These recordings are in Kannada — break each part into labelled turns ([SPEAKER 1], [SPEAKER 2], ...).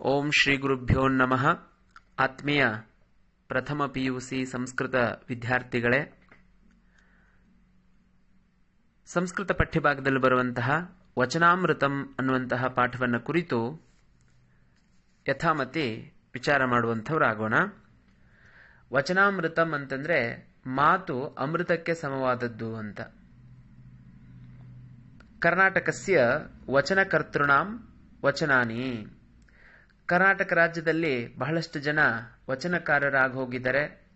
[SPEAKER 1] ಓಂ ಶ್ರೀ ಗುರುಭ್ಯೋ ನಮಃ. ಆತ್ಮೀಯ ಪ್ರಥಮ ಪಿ ಯು ಸಿ ಸಂಸ್ಕೃತ ವಿದ್ಯಾರ್ಥಿಗಳೇ, ಸಂಸ್ಕೃತ ಪಠ್ಯಭಾಗದಲ್ಲಿ ಬರುವಂತಹ ವಚನಾಮೃತಂ ಅನ್ನುವಂತಹ ಪಾಠವನ್ನು ಕುರಿತು ಯಥಾಮತಿ ವಿಚಾರ ಮಾಡುವಂಥವರಾಗೋಣ. ವಚನಾಮೃತಂ ಅಂತಂದ್ರೆ ಮಾತು ಅಮೃತಕ್ಕೆ ಸಮವಾದದ್ದು ಅಂತ. ಕರ್ನಾಟಕಸ್ಯ ವಚನಕರ್ತೃಣಾಂ ವಚನಾನಿ. ಕರ್ನಾಟಕ ರಾಜ್ಯದಲ್ಲಿ ಬಹಳಷ್ಟು ಜನ ವಚನಕಾರರಾಗಿ ಹೋಗಿದ್ದಾರೆ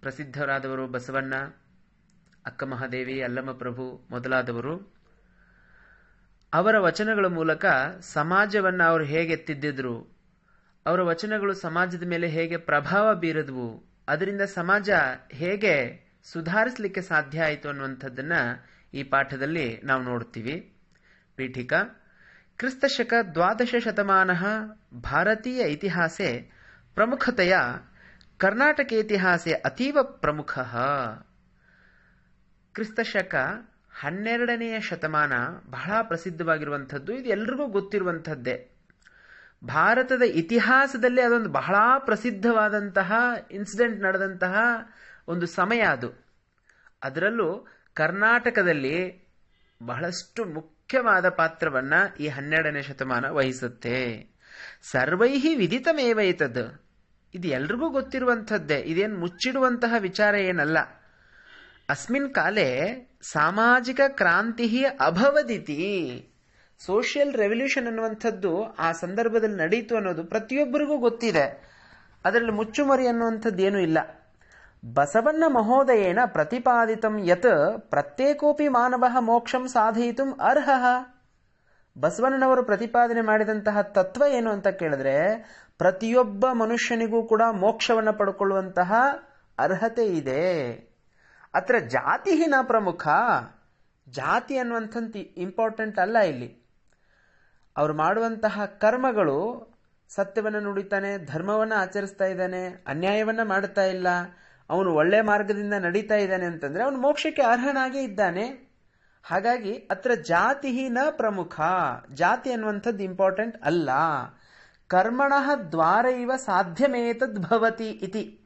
[SPEAKER 1] ಪ್ರಸಿದ್ಧರಾದವರು ಬಸವಣ್ಣ, ಅಕ್ಕ ಮಹಾದೇವಿ, ಅಲ್ಲಮ್ಮ ಪ್ರಭು ಮೊದಲಾದವರು. ಅವರ ವಚನಗಳ ಮೂಲಕ ಸಮಾಜವನ್ನು ಅವರು ಹೇಗೆ ಎತ್ತಿದ್ದಿದ್ರು, ಅವರ ವಚನಗಳು ಸಮಾಜದ ಮೇಲೆ ಹೇಗೆ ಪ್ರಭಾವ ಬೀರದ್ವು, ಅದರಿಂದ ಸಮಾಜ ಹೇಗೆ ಸುಧಾರಿಸಲಿಕ್ಕೆ ಸಾಧ್ಯ ಆಯಿತು ಅನ್ನುವಂಥದ್ದನ್ನು ಈ ಪಾಠದಲ್ಲಿ ನಾವು ನೋಡ್ತೀವಿ. ಪೀಠಿಕಾ ಕ್ರಿಸ್ತಶಕ ದ್ವಾದಶ ಶತಮಾನ ಭಾರತೀಯ ಇತಿಹಾಸೆ ಪ್ರಮುಖತೆಯ ಕರ್ನಾಟಕ ಇತಿಹಾಸೆ ಅತೀವ ಪ್ರಮುಖ. ಕ್ರಿಸ್ತಶಕ ಹನ್ನೆರಡನೆಯ ಶತಮಾನ ಬಹಳ ಪ್ರಸಿದ್ಧವಾಗಿರುವಂಥದ್ದು, ಇದು ಎಲ್ರಿಗೂ ಗೊತ್ತಿರುವಂಥದ್ದೇ. ಭಾರತದ ಇತಿಹಾಸದಲ್ಲಿ ಅದೊಂದು ಬಹಳ ಪ್ರಸಿದ್ಧವಾದಂತಹ ಇನ್ಸಿಡೆಂಟ್ ನಡೆದಂತಹ ಒಂದು ಸಮಯ ಅದು. ಅದರಲ್ಲೂ ಕರ್ನಾಟಕದಲ್ಲಿ ಬಹಳಷ್ಟು ಮುಖ್ಯವಾದ ಪಾತ್ರವನ್ನ ಈ ಹನ್ನೆರಡನೇ ಶತಮಾನ ವಹಿಸುತ್ತೆ. ಸರ್ವೈಹಿ ವಿದಿತಮೇವ ಏತದ್? ಇದು ಎಲ್ರಿಗೂ ಗೊತ್ತಿರುವಂಥದ್ದೇ. ಇದೇನು ಮುಚ್ಚಿಡುವಂತಹ ವಿಚಾರ ಏನಲ್ಲ. ಅಸ್ಮಿನ್ ಕಾಲೇ ಸಾಮಾಜಿಕ ಕ್ರಾಂತಿ ಅಭವದಿತಿ. ಸೋಷಿಯಲ್ ರೆವಲ್ಯೂಷನ್ ಅನ್ನುವಂಥದ್ದು ಆ ಸಂದರ್ಭದಲ್ಲಿ ನಡೀತು ಅನ್ನೋದು ಪ್ರತಿಯೊಬ್ಬರಿಗೂ ಗೊತ್ತಿದೆ. ಅದರಲ್ಲಿ ಮುಚ್ಚುಮರಿ ಅನ್ನುವಂಥದ್ದು ಏನೂ ಇಲ್ಲ. ಬಸವಣ್ಣ ಮಹೋದಯೇನ ಪ್ರತಿಪಾದಿತಂ ಯತ್ ಪ್ರತ್ಯೇಕೋಪಿ ಮಾನವ ಮೋಕ್ಷಂ ಸಾಧಯಿತು ಅರ್ಹ. ಬಸವಣ್ಣನವರು ಪ್ರತಿಪಾದನೆ ಮಾಡಿದಂತಹ ತತ್ವ ಏನು ಅಂತ ಕೇಳಿದ್ರೆ ಪ್ರತಿಯೊಬ್ಬ ಮನುಷ್ಯನಿಗೂ ಕೂಡ ಮೋಕ್ಷವನ್ನು ಪಡ್ಕೊಳ್ಳುವಂತಹ ಅರ್ಹತೆ ಇದೆ. ಅತ್ರ ಜಾತಿ ನ ಪ್ರಮುಖ, ಜಾತಿ ಅನ್ನುವಂಥ ಇಂಪಾರ್ಟೆಂಟ್ ಅಲ್ಲ ಇಲ್ಲಿ. ಅವರು ಮಾಡುವಂತಹ ಕರ್ಮಗಳು ಸತ್ಯವನ್ನು ನುಡಿತಾನೆ, ಧರ್ಮವನ್ನು ಆಚರಿಸ್ತಾ ಇದ್ದಾನೆ, ಅನ್ಯಾಯವನ್ನ ಮಾಡ್ತಾ ಇಲ್ಲ ಅವನು ಒಳ್ಳೆ ಮಾರ್ಗದಿಂದ ನಡೀತಾ ಇದ್ದಾನೆ ಅಂತಂದ್ರೆ ಅವನು ಮೋಕ್ಷಕ್ಕೆ ಅರ್ಹನಾಗೇ ಇದ್ದಾನೆ. ಹಾಗಾಗಿ ಅತ್ರ ಜಾತಿ ನ ಪ್ರಮುಖ. ಜಾತಿ ಅನ್ನುವಂಥದ್ದು ಇಂಪಾರ್ಟೆಂಟ್ ಅಲ್ಲ. ಕರ್ಮಣ ದ್ವಾರ ಇವ ಸಾಧ್ಯಮೇತದ್ ಭವತಿ ಇತಿ.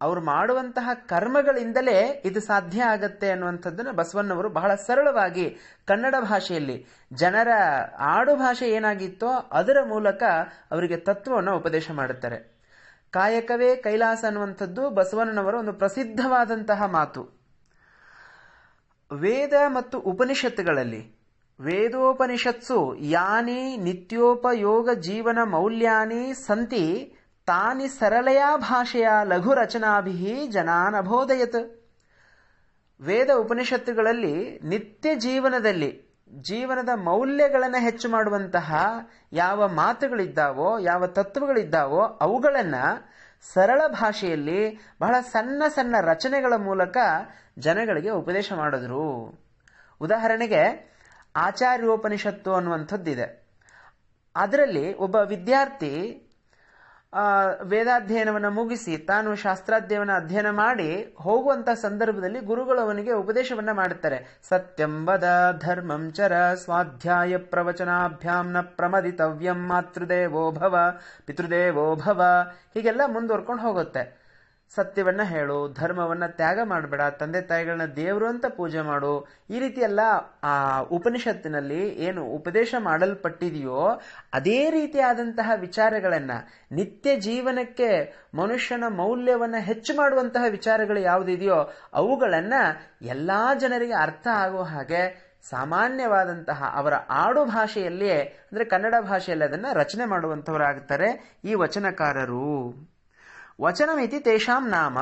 [SPEAKER 1] ಅವರು ಮಾಡುವಂತಹ ಕರ್ಮಗಳಿಂದಲೇ ಇದು ಸಾಧ್ಯ ಆಗತ್ತೆ ಅನ್ನುವಂಥದ್ದನ್ನ ಬಸವಣ್ಣವರು ಬಹಳ ಸರಳವಾಗಿ ಕನ್ನಡ ಭಾಷೆಯಲ್ಲಿ ಜನರ ಆಡು ಭಾಷೆ ಏನಾಗಿತ್ತೋ ಅದರ ಮೂಲಕ ಅವರಿಗೆ ತತ್ವವನ್ನು ಉಪದೇಶ ಮಾಡುತ್ತಾರೆ. ಕಾಯಕವೇ ಕೈಲಾಸ ಅನ್ನುವಂಥದ್ದು ಬಸವಣ್ಣನವರ ಒಂದು ಪ್ರಸಿದ್ಧವಾದಂತಹ ಮಾತು. ವೇದ ಮತ್ತು ಉಪನಿಷತ್ತುಗಳಲ್ಲಿ, ವೇದೋಪನಿಷತ್ಸು ಯಾನಿ ನಿತ್ಯೋಪಯೋಗ ಜೀವನ ಮೌಲ್ಯಾನಿ ಸಂತಿ ತಾನಿ ಸರಳಯಾ ಭಾಷೆಯ ಲಘು ರಚನಾಭಿ ಜನಾನ್ ವೇದ ಉಪನಿಷತ್ತುಗಳಲ್ಲಿ ನಿತ್ಯ ಜೀವನದಲ್ಲಿ ಜೀವನದ ಮೌಲ್ಯಗಳನ್ನು ಹೆಚ್ಚು ಮಾಡುವಂತಹ ಯಾವ ಮಾತುಗಳಿದ್ದಾವೋ, ಯಾವ ತತ್ವಗಳಿದ್ದಾವೋ, ಅವುಗಳನ್ನು ಸರಳ ಭಾಷೆಯಲ್ಲಿ ಬಹಳ ಸಣ್ಣ ಸಣ್ಣ ರಚನೆಗಳ ಮೂಲಕ ಜನಗಳಿಗೆ ಉಪದೇಶ ಮಾಡಿದ್ರು. ಉದಾಹರಣೆಗೆ ಆಚಾರ್ಯೋಪನಿಷತ್ತು ಅನ್ನುವಂಥದ್ದಿದೆ. ಅದರಲ್ಲಿ ಒಬ್ಬ ವಿದ್ಯಾರ್ಥಿ ವೇದಾಧ್ಯಯನವನ್ನು ಮುಗಿಸಿ ತಾನು ಶಾಸ್ತ್ರಾಧ್ಯಯನ ಅಧ್ಯಯನ ಮಾಡಿ ಹೋಗುವಂತ ಸಂದರ್ಭದಲ್ಲಿ ಗುರುಗಳು ಅವನಿಗೆ ಉಪದೇಶವನ್ನ ಮಾಡುತ್ತಾರೆ. ಸತ್ಯಂ ವದ ಧರ್ಮಂ ಚರ ಸ್ವಾಧ್ಯಾಯ ಪ್ರವಚನಾಭ್ಯಾಂ ನ ಪ್ರಮದಿತವ್ಯಂ ಮಾತೃದೇವೋ ಭವ ಪಿತೃದೇವೋ ಭವ ಹೀಗೆಲ್ಲ ಮುಂದುವರ್ಕೊಂಡು ಹೋಗುತ್ತೆ. ಸತ್ಯವನ್ನ ಹೇಳು, ಧರ್ಮವನ್ನ ತ್ಯಾಗ ಮಾಡಬೇಡ, ತಂದೆ ತಾಯಿಗಳನ್ನ ದೇವರು ಅಂತ ಪೂಜೆ ಮಾಡು. ಈ ರೀತಿ ಎಲ್ಲ, ಆ, ಉಪನಿಷತ್ತಿನಲ್ಲಿ ಏನು ಉಪದೇಶ ಮಾಡಲ್ಪಟ್ಟಿದೆಯೋ, ಅದೇ ರೀತಿಯಾದಂತಹ ವಿಚಾರಗಳನ್ನ, ನಿತ್ಯ ಜೀವನಕ್ಕೆ ಮನುಷ್ಯನ ಮೌಲ್ಯವನ್ನ ಹೆಚ್ಚು ಮಾಡುವಂತಹ ವಿಚಾರಗಳು ಯಾವುದಿದೆಯೋ, ಅವುಗಳನ್ನ ಎಲ್ಲಾ ಜನರಿಗೆ ಅರ್ಥ ಆಗುವ ಹಾಗೆ ಸಾಮಾನ್ಯವಾದಂತಹ ಅವರ ಆಡು ಭಾಷೆಯಲ್ಲಿಯೇ, ಅಂದ್ರೆ ಕನ್ನಡ ಭಾಷೆಯಲ್ಲಿ ಅದನ್ನ ರಚನೆ ಮಾಡುವಂತವರಾಗುತ್ತಾರೆ ಈ ವಚನಕಾರರು. ವಚನಮಿತಿ ತೇಷಾಂ ನಾಮ.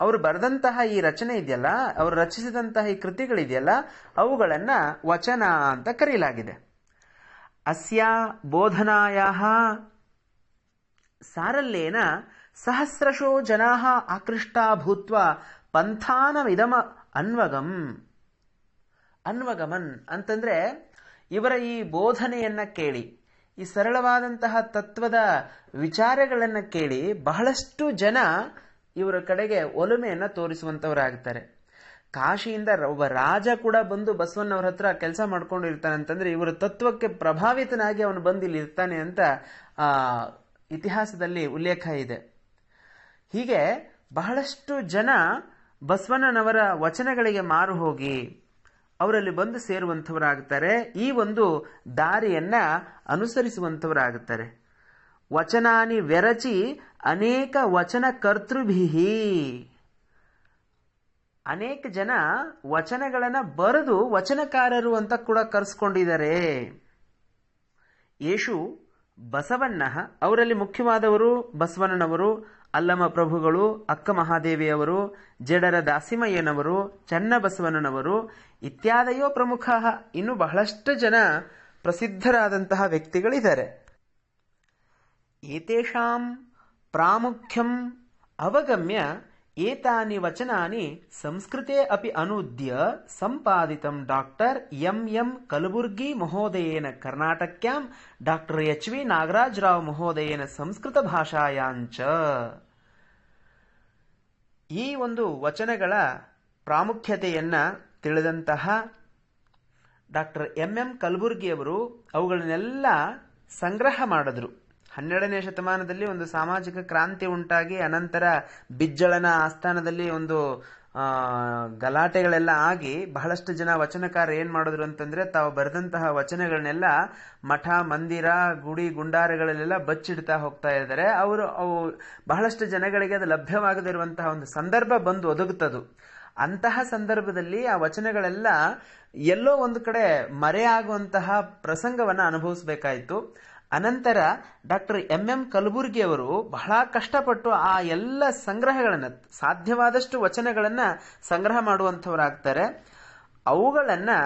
[SPEAKER 1] ಅವರು ಬರೆದಂತಹ ಈ ರಚನೆ ಇದೆಯಲ್ಲ, ಅವರು ರಚಿಸಿದಂತಹ ಈ ಕೃತಿಗಳಿದೆಯಲ್ಲ, ಅವುಗಳನ್ನು ವಚನ ಅಂತ ಕರೆಯಲಾಗಿದೆ ಅಸ್ಯ ಬೋಧನಾಯ ಸಾರಲ್ಯೇನ ಸಹಸ್ರಶೋ ಜನಾ ಆಕೃಷ್ಟಾ ಭೂತ್ವ ಪಂಥಾನಮಿದಮ ಅನ್ವಗಂ. ಅನ್ವಗಮನ್ ಅಂತಂದ್ರೆ ಇವರ ಈ ಬೋಧನೆಯನ್ನ ಕೇಳಿ. ಈ ಸರಳವಾದಂತಹ ತತ್ವದ ವಿಚಾರಗಳನ್ನು ಕೇಳಿ ಬಹಳಷ್ಟು ಜನ ಇವರ ಕಡೆಗೆ ಒಲುಮೆಯನ್ನ ತೋರಿಸುವಂಥವರಾಗ್ತಾರೆ ಕಾಶಿಯಿಂದ ಒಬ್ಬ ರಾಜ ಕೂಡ ಬಂದು ಬಸವಣ್ಣವ್ರ ಹತ್ರ ಕೆಲಸ ಮಾಡ್ಕೊಂಡು ಅಂತಂದ್ರೆ ಇವರ ತತ್ವಕ್ಕೆ ಪ್ರಭಾವಿತನಾಗಿ ಅವನು ಬಂದು ಇಲ್ಲಿ ಇರ್ತಾನೆ ಅಂತ ಇತಿಹಾಸದಲ್ಲಿ ಉಲ್ಲೇಖ ಇದೆ. ಹೀಗೆ ಬಹಳಷ್ಟು ಜನ ಬಸವಣ್ಣನವರ ವಚನಗಳಿಗೆ ಮಾರು ಹೋಗಿ ಅವರಲ್ಲಿ ಬಂದು ಸೇರುವಂಥವರಾಗುತ್ತಾರೆ. ಈ ಒಂದು ದಾರಿಯನ್ನ ಅನುಸರಿಸುವಂಥವರಾಗುತ್ತಾರೆ. ವಚನಾನಿ ವೆರಚಿ ಅನೇಕ ವಚನ ಕರ್ತೃಭಿಹಿ. ಅನೇಕ ಜನ ವಚನಗಳನ್ನು ಬರೆದು ವಚನಕಾರರು ಅಂತ ಕೂಡ ಕರೆಸ್ಕೊಂಡಿದ್ದಾರೆ. ಯೇಶು ಬಸವಣ್ಣ ಅವರಲ್ಲಿ ಮುಖ್ಯವಾದವರು ಬಸವಣ್ಣನವರು ಅಲ್ಲಮ ಪ್ರಭುಗಳು, ಅಕ್ಕ ಮಹಾದೇವಿಯವರು, ಜಡರ ದಾಸಿಮಯ್ಯನವರು, ಚನ್ನಬಸವಣ್ಣನವರು ಇತ್ಯಾದಯೋ ಪ್ರಮುಖ ಇನ್ನು ಬಹಳಷ್ಟು ಜನ ಪ್ರಸಿದ್ಧರಾದಂತಹ ವ್ಯಕ್ತಿಗಳಿದ್ದಾರೆ. ಪ್ರಾಮುಖ್ಯಂ ಅವಗಮ್ಯ ಏತಾನಿ ವಚನಾನಿ ಸಂಸ್ಕೃತೆ ಅಪಿ ಅನೂದ್ಯ ಸಂಪಾದಿತಂ ಡಾಕ್ಟರ್ ಎಂ ಎಂ ಕಲಬುರ್ಗಿ ಮಹೋದಯೇನ ಕರ್ನಾಟಕ್ಯಾಂ doctor H V Nagaraj Rao ಮಹೋದಯೇನ ಸಂಸ್ಕೃತ ಭಾಷಾಯಾಂಚ ಈ ಒಂದು ವಚನಗಳ ಪ್ರಾಮುಖ್ಯತೆಯನ್ನ ತಿಳಿದಂತಹ ಡಾಕ್ಟರ್ ಎಂ ಎಂ ಕಲಬುರ್ಗಿಯವರು ಅವುಗಳನ್ನೆಲ್ಲ ಸಂಗ್ರಹ ಮಾಡಿದ್ರು. ಹನ್ನೆರಡನೇ ಶತಮಾನದಲ್ಲಿ ಒಂದು ಸಾಮಾಜಿಕ ಕ್ರಾಂತಿ ಉಂಟಾಗಿ, ಅನಂತರ ಬಿಜ್ಜಳನ ಆಸ್ಥಾನದಲ್ಲಿ ಒಂದು ಗಲಾಟೆಗಳೆಲ್ಲ ಆಗಿ ಬಹಳಷ್ಟು ಜನ ವಚನಕಾರ ಏನ್ ಮಾಡಿದ್ರು ಅಂತಂದ್ರೆ ತಾವು ಬರೆದಂತಹ ವಚನಗಳನ್ನೆಲ್ಲ ಮಠ, ಮಂದಿರ, ಗುಡಿ, ಗುಂಡಾರಗಳಲ್ಲೆಲ್ಲ ಬಚ್ಚಿಡ್ತಾ ಹೋಗ್ತಾ ಇದ್ದಾರೆ. ಅವರು, ಅವು ಬಹಳಷ್ಟು ಜನಗಳಿಗೆ ಅದು ಲಭ್ಯವಾಗದಿರುವಂತಹ ಒಂದು ಸಂದರ್ಭ ಬಂದು ಒದಗುತ್ತದು. ಅಂತಹ ಸಂದರ್ಭದಲ್ಲಿ ಆ ವಚನಗಳೆಲ್ಲ ಎಲ್ಲೋ ಒಂದು ಕಡೆ ಮರೆಯಾಗುವಂತಹ ಪ್ರಸಂಗವನ್ನ ಅನುಭವಿಸಬೇಕಾಯಿತು. ಅನಂತರ ಡಾಕ್ಟರ್ ಎಂ ಎಂ ಕಲಬುರ್ಗಿ ಅವರು ಬಹಳ ಕಷ್ಟಪಟ್ಟು ಆ ಎಲ್ಲ ಸಂಗ್ರಹಗಳನ್ನು, ಸಾಧ್ಯವಾದಷ್ಟು ವಚನಗಳನ್ನು ಸಂಗ್ರಹ ಮಾಡುವಂಥವರಾಗ್ತಾರೆ. ಅವುಗಳನ್ನು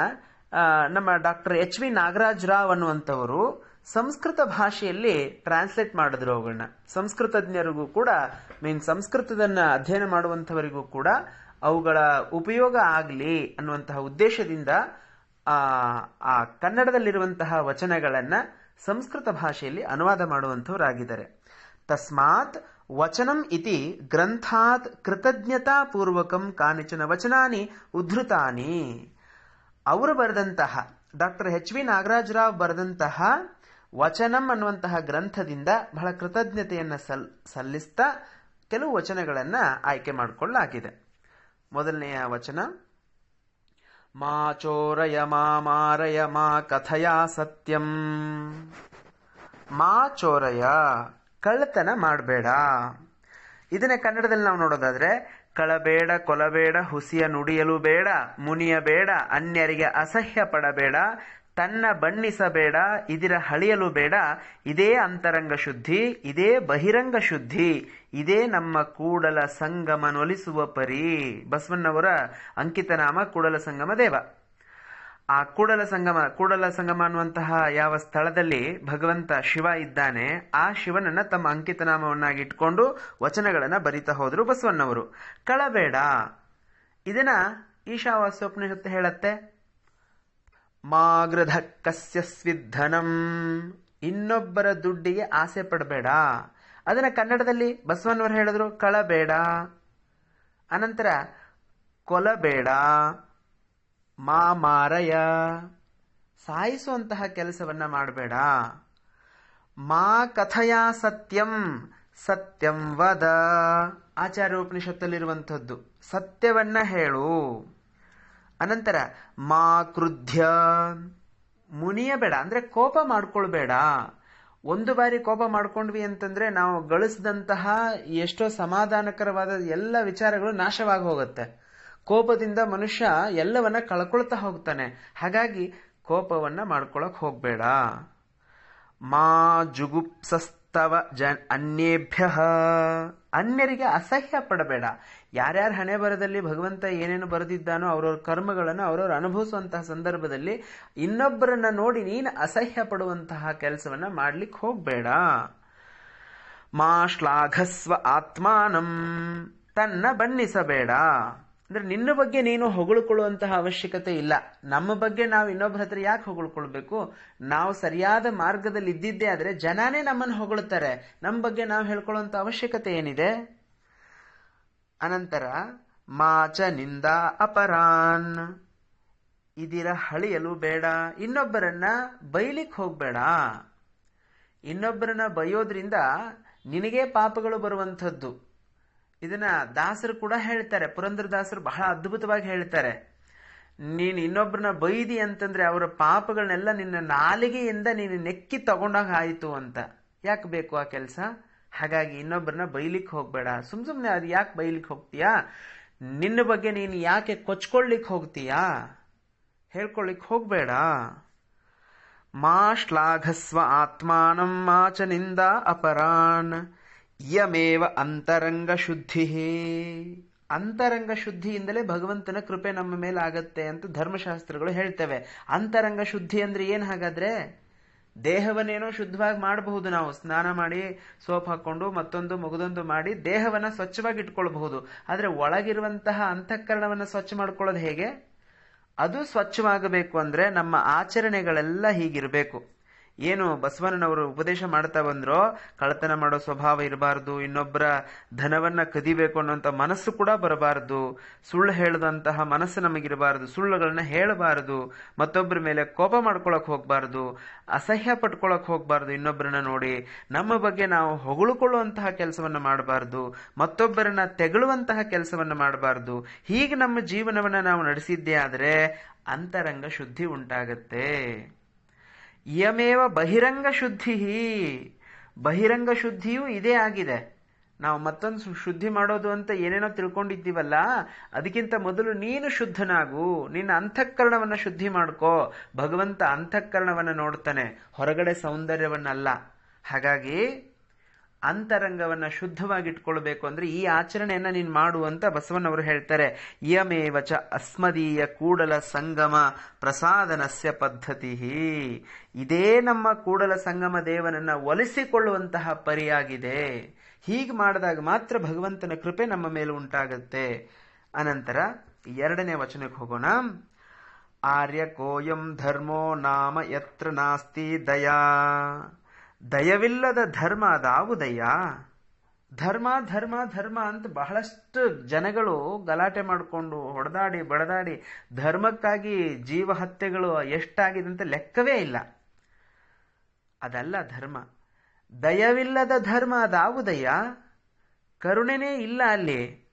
[SPEAKER 1] ನಮ್ಮ doctor H V Nagaraj Rao ಅನ್ನುವಂಥವರು ಸಂಸ್ಕೃತ ಭಾಷೆಯಲ್ಲಿ ಟ್ರಾನ್ಸ್ಲೇಟ್ ಮಾಡಿದ್ರು ಅವುಗಳನ್ನ ಸಂಸ್ಕೃತಜ್ಞರಿಗೂ ಕೂಡ, ಮೀನ್ ಸಂಸ್ಕೃತದನ್ನ ಅಧ್ಯಯನ ಮಾಡುವಂಥವರಿಗೂ ಕೂಡ ಅವುಗಳ ಉಪಯೋಗ ಆಗಲಿ ಅನ್ನುವಂತಹ ಉದ್ದೇಶದಿಂದ ಆ ಕನ್ನಡದಲ್ಲಿರುವಂತಹ ವಚನಗಳನ್ನ ಸಂಸ್ಕೃತ ಭಾಷೆಯಲ್ಲಿ ಅನುವಾದ ಮಾಡುವಂಥವರಾಗಿದ್ದಾರೆ. ತಸ್ಮಾತ್ ವಚನಂ ಇತಿ ಗ್ರಂಥಾತ್ ಕೃತಜ್ಞತಾಪೂರ್ವಕಂ ಕಾನಿಚನ ವಚನಾನಿ ಉದ್ಧೃತಾನಿ. ಅವರು ಬರೆದಂತಹ, ಡಾಕ್ಟರ್ ಎಚ್ ವಿ ನಾಗರಾಜರಾವ್ ಬರೆದಂತಹ ವಚನಂ ಅನ್ನುವಂತಹ ಗ್ರಂಥದಿಂದ ಬಹಳ ಕೃತಜ್ಞತೆಯನ್ನ ಸಲ್, ಸಲ್ಲಿಸ್ತಾ ಕೆಲವು ವಚನಗಳನ್ನು ಆಯ್ಕೆ ಮಾಡಿಕೊಳ್ಳಲಾಗಿದೆ. ಮೊದಲನೆಯ ವಚನ ಮಾ ಚೋರಯ ಮಾ ಮಾರಯ ಮಾ ಕಥಯ ಸತ್ಯಂ ಮಾ ಚೋರಯ ಕಳ್ಳತನ ಮಾಡಬೇಡ. ಇದನ್ನ ಕನ್ನಡದಲ್ಲಿ ನಾವು ನೋಡೋದಾದ್ರೆ, ಕಳಬೇಡ, ಕೊಲಬೇಡ, ಹುಸಿಯ ನುಡಿಯಲು ಬೇಡ, ಮುನಿಯ ಬೇಡ, ಅನ್ಯರಿಗೆ ಅಸಹ್ಯ ಪಡಬೇಡ ತನ್ನ ಬಣ್ಣಿಸಬೇಡ, ಇದಿರ ಹಳಿಯಲು ಬೇಡ, ಇದೇ ಅಂತರಂಗ ಶುದ್ಧಿ, ಇದೇ ಬಹಿರಂಗ ಶುದ್ಧಿ, ಇದೇ ನಮ್ಮ ಕೂಡಲ ಸಂಗಮನೊಲಿಸುವ ಪರಿ. ಬಸವಣ್ಣವರ ಅಂಕಿತನಾಮ ಕೂಡಲ ಸಂಗಮ ದೇವ. ಆ ಕೂಡಲ ಸಂಗಮ ಕೂಡಲ ಸಂಗಮ ಅನ್ನುವಂತಹ ಯಾವ ಸ್ಥಳದಲ್ಲಿ ಭಗವಂತ ಶಿವ ಇದ್ದಾನೆ, ಆ ಶಿವನನ್ನ ತಮ್ಮ ಅಂಕಿತನಾಮವನ್ನಾಗಿ ಇಟ್ಕೊಂಡು ವಚನಗಳನ್ನ ಬರಿತಾ ಹೋದರು ಬಸವಣ್ಣವರು. ಕಳಬೇಡ. ಇದನ್ನ ಈಶಾವಾಸ್ಯೋಪನಿಷತ್ತು ಹೇಳತ್ತೆ. ಮಾಗೃಧ ಕಸ್ಯ ಸ್ವಿಧನಂ ಇನ್ನೊಬ್ಬರ ದುಡ್ಡಿಗೆ ಆಸೆ ಪಡಬೇಡ. ಅದನ್ನು ಕನ್ನಡದಲ್ಲಿ ಬಸವನವರು ಹೇಳಿದ್ರು, ಕಳಬೇಡ. ಅನಂತರ, ಕೊಲಬೇಡ. ಮಾ ಮಾರಯ ಸಾಯಿಸುವಂತಹ ಕೆಲಸವನ್ನ ಮಾಡಬೇಡ. ಮಾ ಕಥಯ ಸತ್ಯಂ ಸತ್ಯಂ ವದ. ಆಚಾರ್ಯ ಉಪನಿಷತ್ತಲ್ಲಿರುವಂಥದ್ದು ಸತ್ಯವನ್ನ ಹೇಳು. ಅನಂತರ, ಮಾ ಕ್ರುಧ್ಯ. ಮುನಿಯಬೇಡ, ಅಂದ್ರೆ ಕೋಪ ಮಾಡ್ಕೊಳ್ಬೇಡ. ಒಂದು ಬಾರಿ ಕೋಪ ಮಾಡ್ಕೊಂಡ್ವಿ ಅಂತಂದ್ರೆ ನಾವು ಗಳಿಸಿದಂತಹ ಎಷ್ಟೋ ಸಮಾಧಾನಕರವಾದ ಎಲ್ಲ ವಿಚಾರಗಳು ನಾಶವಾಗಿ ಹೋಗುತ್ತೆ. ಕೋಪದಿಂದ ಮನುಷ್ಯ ಎಲ್ಲವನ್ನ ಕಳ್ಕೊಳ್ತಾ ಹೋಗ್ತಾನೆ. ಹಾಗಾಗಿ ಕೋಪವನ್ನ ಮಾಡ್ಕೊಳಕ್ ಹೋಗ್ಬೇಡ. ಮಾ ಜುಗುಪ್ಸಸ್ತವ ಜ ಅನ್ಯೇಭ್ಯ. ಅನ್ಯರಿಗೆ ಅಸಹ್ಯ ಪಡಬೇಡ. ಯಾರ್ಯಾರ ಹಣೆ ಬರದಲ್ಲಿ ಭಗವಂತ ಏನೇನು ಬರೆದಿದ್ದಾನೋ ಅವ್ರವ್ರ ಕರ್ಮಗಳನ್ನು ಅವ್ರವ್ರು ಅನುಭವಿಸುವಂತಹ ಸಂದರ್ಭದಲ್ಲಿ ಇನ್ನೊಬ್ಬರನ್ನ ನೋಡಿ ನೀನು ಅಸಹ್ಯ ಪಡುವಂತಹ ಕೆಲಸವನ್ನ ಮಾಡ್ಲಿಕ್ಕೆ ಹೋಗ್ಬೇಡ. ಮಾ ಶ್ಲಾಘಸ್ವ ಆತ್ಮಾನಂ ತನ್ನ ಬಣ್ಣಿಸಬೇಡ. ಅಂದ್ರೆ ನಿನ್ನ ಬಗ್ಗೆ ನೀನು ಹೊಗಳ್ಕೊಳ್ಳುವಂತಹ ಅವಶ್ಯಕತೆ ಇಲ್ಲ. ನಮ್ಮ ಬಗ್ಗೆ ನಾವು ಇನ್ನೊಬ್ಬರ ಹತ್ರ ಯಾಕೆ ಹೊಗಳ್ಕೊಳ್ಬೇಕು? ನಾವು ಸರಿಯಾದ ಮಾರ್ಗದಲ್ಲಿ ಇದ್ದಿದ್ದೇ ಆದ್ರೆ ಜನನೇ ನಮ್ಮನ್ನು ಹೊಗಳುತ್ತಾರೆ ನಮ್ಮ ಬಗ್ಗೆ ನಾವು ಹೇಳ್ಕೊಳ್ಳುವಂತ ಅವಶ್ಯಕತೆ ಏನಿದೆ? ಅನಂತರ, ಮಾಚ ನಿಂದ ಅಪರಾನ್. ಇದಿರ ಹಳಿಯಲು ಬೇಡ. ಇನ್ನೊಬ್ಬರನ್ನ ಬೈಲಿಕ್ ಹೋಗ್ಬೇಡ. ಇನ್ನೊಬ್ಬರನ್ನ ಬೈಯೋದ್ರಿಂದ ನಿನಗೆ ಪಾಪಗಳು ಬರುವಂಥದ್ದು. ಇದನ್ನ ದಾಸರು ಕೂಡ ಹೇಳ್ತಾರೆ. ಪುರಂದರದಾಸರು ಬಹಳ ಅದ್ಭುತವಾಗಿ ಹೇಳ್ತಾರೆ. ನೀನು ಇನ್ನೊಬ್ಬರನ್ನ ಬೈದಿ ಅಂತಂದ್ರೆ ಅವರ ಪಾಪಗಳನ್ನೆಲ್ಲ ನಿನ್ನ ನಾಲಿಗೆಯಿಂದ ನೀನು ನೆಕ್ಕಿ ತಗೊಂಡಾಗ ಆಯಿತು ಅಂತ. ಯಾಕೆ ಬೇಕು ಆ ಕೆಲಸ? ಹಾಗಾಗಿ ಇನ್ನೊಬ್ಬರನ್ನ ಬೈಲಿಕ್ಕೆ ಹೋಗ್ಬೇಡ. ಸುಮ್ ಸುಮ್ಮನೆ ಅದು ಯಾಕೆ ಬೈಲಿಕ್ಕೆ ಹೋಗ್ತೀಯಾ? ನಿನ್ನ ಬಗ್ಗೆ ನೀನು ಯಾಕೆ ಕೊಚ್ಕೊಳ್ಳಿಕ್ಕೆ ಹೋಗ್ತೀಯಾ? ಹೇಳ್ಕೊಳ್ಳಿಕ್ಕೆ ಹೋಗ್ಬೇಡ. ಮಾ ಶ್ಲಾಘಸ್ವ ಆತ್ಮಾನಂ ಮಾಚನಿಂದ ಅಪರಾನ್ ಯಮೇವ ಅಂತರಂಗ ಶುದ್ಧಿ ಅಂತರಂಗ ಶುದ್ಧಿಯಿಂದಲೇ ಭಗವಂತನ ಕೃಪೆ ನಮ್ಮ ಮೇಲೆ ಆಗತ್ತೆ ಅಂತ ಧರ್ಮಶಾಸ್ತ್ರಗಳು ಹೇಳ್ತವೆ. ಅಂತರಂಗ ಶುದ್ಧಿ ಅಂದ್ರೆ ಏನ್ ಹಾಗಾದ್ರೆ? ದೇಹವನ್ನೇನೋ ಶುದ್ಧವಾಗಿ ಮಾಡಬಹುದು ನಾವು. ಸ್ನಾನ ಮಾಡಿ ಸೋಪ್ ಹಾಕೊಂಡು ಮತ್ತೊಂದು ಮುಗದೊಂದು ಮಾಡಿ ದೇಹವನ್ನ ಸ್ವಚ್ಛವಾಗಿ ಇಟ್ಕೊಳ್ಬಹುದು. ಆದ್ರೆ ಒಳಗಿರುವಂತಹ ಅಂತಃಕರಣವನ್ನ ಸ್ವಚ್ಛ ಮಾಡ್ಕೊಳ್ಳೋದು ಹೇಗೆ? ಅದು ಸ್ವಚ್ಛವಾಗಬೇಕು ಅಂದ್ರೆ ನಮ್ಮ ಆಚರಣೆಗಳೆಲ್ಲ ಹೀಗಿರಬೇಕು. ಏನು ಬಸವಣ್ಣನವರು ಉಪದೇಶ ಮಾಡ್ತಾ ಬಂದ್ರೋ, ಕಳ್ಳತನ ಮಾಡೋ ಸ್ವಭಾವ ಇರಬಾರದು ಇನ್ನೊಬ್ಬರ ಧನವನ್ನ ಕದಿಬೇಕು ಅನ್ನೋಂಥ ಮನಸ್ಸು ಕೂಡ ಬರಬಾರದು, ಸುಳ್ಳು ಹೇಳದಂತಹ ಮನಸ್ಸು ನಮಗಿರಬಾರದು, ಸುಳ್ಳುಗಳನ್ನ ಹೇಳಬಾರದು ಮತ್ತೊಬ್ಬರ ಮೇಲೆ ಕೋಪ ಮಾಡ್ಕೊಳಕ್ ಹೋಗ್ಬಾರ್ದು, ಅಸಹ್ಯ ಪಟ್ಕೊಳಕ್ ಹೋಗ್ಬಾರ್ದು ಇನ್ನೊಬ್ಬರನ್ನ ನೋಡಿ, ನಮ್ಮ ಬಗ್ಗೆ ನಾವು ಹೊಗಳುಕೊಳ್ಳುವಂತಹ ಕೆಲಸವನ್ನ ಮಾಡಬಾರ್ದು, ಮತ್ತೊಬ್ಬರನ್ನ ತೆಗಳುವಂತಹ ಕೆಲಸವನ್ನ ಮಾಡಬಾರ್ದು. ಹೀಗೆ ನಮ್ಮ ಜೀವನವನ್ನ ನಾವು ನಡೆಸಿದ್ದೇ ಆದರೆ ಅಂತರಂಗ ಶುದ್ಧಿ ಉಂಟಾಗತ್ತೆ. ಇಯಮೇವ ಬಹಿರಂಗ ಶುದ್ಧಿ. ಬಹಿರಂಗ ಶುದ್ಧಿಯೂ ಇದೇ ಆಗಿದೆ. ನಾವು ಮತ್ತೊಂದು ಶುದ್ಧಿ ಮಾಡೋದು ಅಂತ ಏನೇನೋ ತಿಳ್ಕೊಂಡಿದ್ದೀವಲ್ಲ, ಅದಕ್ಕಿಂತ ಮೊದಲು ನೀನು ಶುದ್ಧನಾಗು. ನಿನ್ನ ಅಂತಃಕರಣವನ್ನು ಶುದ್ಧಿ ಮಾಡ್ಕೋ. ಭಗವಂತ ಅಂತಃಕರಣವನ್ನು ನೋಡ್ತಾನೆ. ಹೊರಗಡೆ ಸೌಂದರ್ಯವನ್ನಲ್ಲ. ಹಾಗಾಗಿ ಅಂತರಂಗವನ್ನ ಶುದ್ಧವಾಗಿಟ್ಕೊಳ್ಬೇಕು ಅಂದ್ರೆ ಈ ಆಚರಣೆಯನ್ನ ನೀನ್ ಮಾಡು ಅಂತ ಬಸವಣ್ಣವರು ಹೇಳ್ತಾರೆ. ಇಯಮೇವಚ ಅಸ್ಮದೀಯ ಕೂಡಲ ಸಂಗಮ ಪ್ರಸಾದನಸ್ಯ ಪದ್ಧತಿ ಇದೇ ನಮ್ಮ ಕೂಡಲ ಸಂಗಮ ದೇವನನ್ನ ಒಲಿಸಿಕೊಳ್ಳುವಂತಹ ಪರಿಯಾಗಿದೆ. ಹೀಗೆ ಮಾಡಿದಾಗ ಮಾತ್ರ ಭಗವಂತನ ಕೃಪೆ ನಮ್ಮ ಮೇಲೆ ಉಂಟಾಗುತ್ತೆ. ಅನಂತರ ಎರಡನೇ ವಚನಕ್ಕೆ ಹೋಗೋಣ. ಆರ್ಯ ಕೋಯಂ ಧರ್ಮೋ ನಾಮ ಯತ್ರ ನಾಸ್ತಿ ದಯಾ. ದಯವಿಲ್ಲದ ಧರ್ಮ ಅದಾವುದಯ್ಯ ಧರ್ಮ ಧರ್ಮ ಧರ್ಮ ಅಂತ ಬಹಳಷ್ಟು ಜನಗಳು ಗಲಾಟೆ ಮಾಡಿಕೊಂಡು ಹೊಡೆದಾಡಿ, ಬಡದಾಡಿ ಧರ್ಮಕ್ಕಾಗಿ ಜೀವ ಹತ್ಯೆಗಳು ಎಷ್ಟಾಗಿದೆ ಅಂತ ಲೆಕ್ಕವೇ ಇಲ್ಲ. ಅದಲ್ಲ ಧರ್ಮ. ದಯವಿಲ್ಲದ ಧರ್ಮ ಅದಾವುದಯ್ಯ ಕರುಣೆನೇ ಇಲ್ಲ ಅಲ್ಲಿ.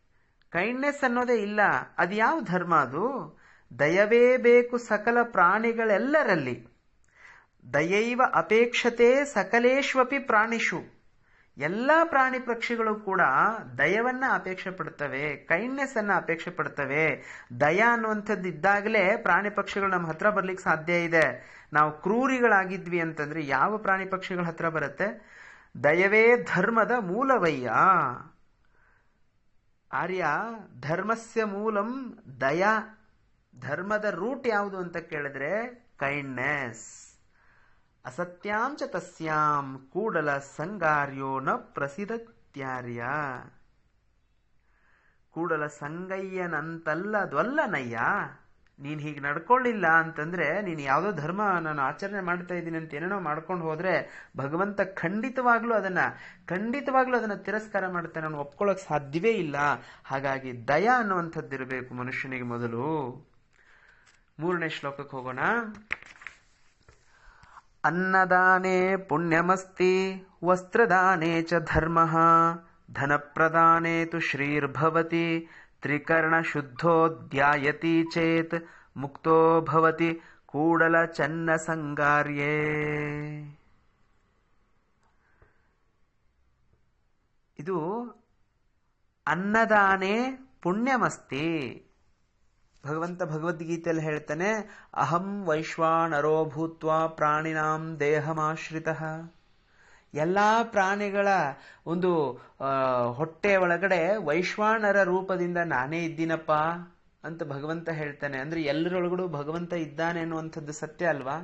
[SPEAKER 1] ಕೈಂಡ್ನೆಸ್ ಅನ್ನೋದೇ ಇಲ್ಲ. ಅದು ಯಾವ ಧರ್ಮ ಅದು? ದಯವೇ ಬೇಕು ಸಕಲ ಪ್ರಾಣಿಗಳೆಲ್ಲರಲ್ಲಿ. ದಯೈವ ಅಪೇಕ್ಷತೆ ಸಕಲೇಶ್ವಪಿ ಪ್ರಾಣಿಷು. ಎಲ್ಲ ಪ್ರಾಣಿ ಪಕ್ಷಿಗಳು ಕೂಡ ದಯವನ್ನ ಅಪೇಕ್ಷೆ ಪಡ್ತವೆ ಕೈಂಡ್ನೆಸ್ ಅನ್ನ ಅಪೇಕ್ಷೆ ಪಡ್ತವೆ. ದಯ ಅನ್ನುವಂಥದ್ದು ಇದ್ದಾಗಲೇ ಪ್ರಾಣಿ ಪಕ್ಷಿಗಳು ನಮ್ಮ ಹತ್ರ ಬರ್ಲಿಕ್ಕೆ ಸಾಧ್ಯ ಇದೆ. ನಾವು ಕ್ರೂರಿಗಳಾಗಿದ್ವಿ ಅಂತಂದ್ರೆ ಯಾವ ಪ್ರಾಣಿ ಪಕ್ಷಿಗಳ ಹತ್ರ ಬರುತ್ತೆ? ದಯವೇ ಧರ್ಮದ ಮೂಲವಯ್ಯ. ಆರ್ಯ, ಧರ್ಮಸ್ಯ ಮೂಲಂ ದಯಾ. ಧರ್ಮದ ರೂಟ್ ಯಾವುದು ಅಂತ ಕೇಳಿದ್ರೆ ಕೈಂಡ್ನೆಸ್ ಅಸತ್ಯಾಂ ಚ ತಸ್ಯಾಂ, ಕೂಡಲ ಸಂಗಾರ್ಯೋ ನ ಪ್ರಸಿದ್ಧತ್ಯಾರ್ಯ ಕೂಡಲ ಸಂಗಯ್ಯನಂತಲ್ಲದ್ವಲ್ಲನಯ್ಯ ನೀನು ಹೀಗೆ ನಡ್ಕೊಳ್ಳಿಲ್ಲ ಅಂತಂದ್ರೆ ನೀನು ಯಾವುದೋ ಧರ್ಮ ನಾನು ಆಚರಣೆ ಮಾಡ್ತಾ ಇದ್ದೀನಿ ಅಂತ ಏನೇನೋ ಮಾಡ್ಕೊಂಡು ಹೋದರೆ ಭಗವಂತ ಖಂಡಿತವಾಗ್ಲೂ ಅದನ್ನ ಖಂಡಿತವಾಗ್ಲೂ ಅದನ್ನ ತಿರಸ್ಕಾರ ಮಾಡ್ತಾನೆ ನಾನು ಒಪ್ಕೊಳ್ಳೋಕೆ ಸಾಧ್ಯವೇ ಇಲ್ಲ. ಹಾಗಾಗಿ ದಯ ಅನ್ನುವಂಥದ್ದಿರಬೇಕು ಮನುಷ್ಯನಿಗೆ ಮೊದಲು. ಮೂರನೇ ಶ್ಲೋಕಕ್ಕೆ ಹೋಗೋಣ. ಅನ್ನದಾನೇ ಪುಣ್ಯಮಸ್ತಿ ವಸ್ತ್ರದಾನೇ ಚ ಧರ್ಮ ಧನಪ್ರದಾನೇ ತು ಶ್ರೀರ್ಭವತಿ ತ್ರಿಕರ್ಣ ಶುದ್ಧೋಧ್ಯಾಯತಿ ಚೇತ್ ಮುಕ್ತೋ ಭವತಿ ಕೂಡಲ ಚನ್ನ ಸಂಗಾರ್ಯೇ ಇದು ಅನ್ನದಾನೇ ಪುಣ್ಯಮಸ್ತಿ ಭಗವಂತ ಭಗವದ್ಗೀತೆಯಲ್ಲಿ ಹೇಳ್ತಾನೆ, ಅಹಂ ವೈಶ್ವಾನರೋ ಭೂತ್ವ ಪ್ರಾಣಿನಾಂ ದೇಹಮಾಶ್ರಿತ. ಎಲ್ಲ ಪ್ರಾಣಿಗಳ ಒಂದು ಹೊಟ್ಟೆ ಒಳಗಡೆ ವೈಶ್ವಾನರ ರೂಪದಿಂದ ನಾನೇ ಇದ್ದೀನಪ್ಪ ಅಂತ ಭಗವಂತ ಹೇಳ್ತಾನೆ. ಅಂದ್ರೆ ಎಲ್ಲರೊಳಗಡೆ ಭಗವಂತ ಇದ್ದಾನೆ ಅನ್ನುವಂಥದ್ದು ಸತ್ಯ ಅಲ್ವಾ?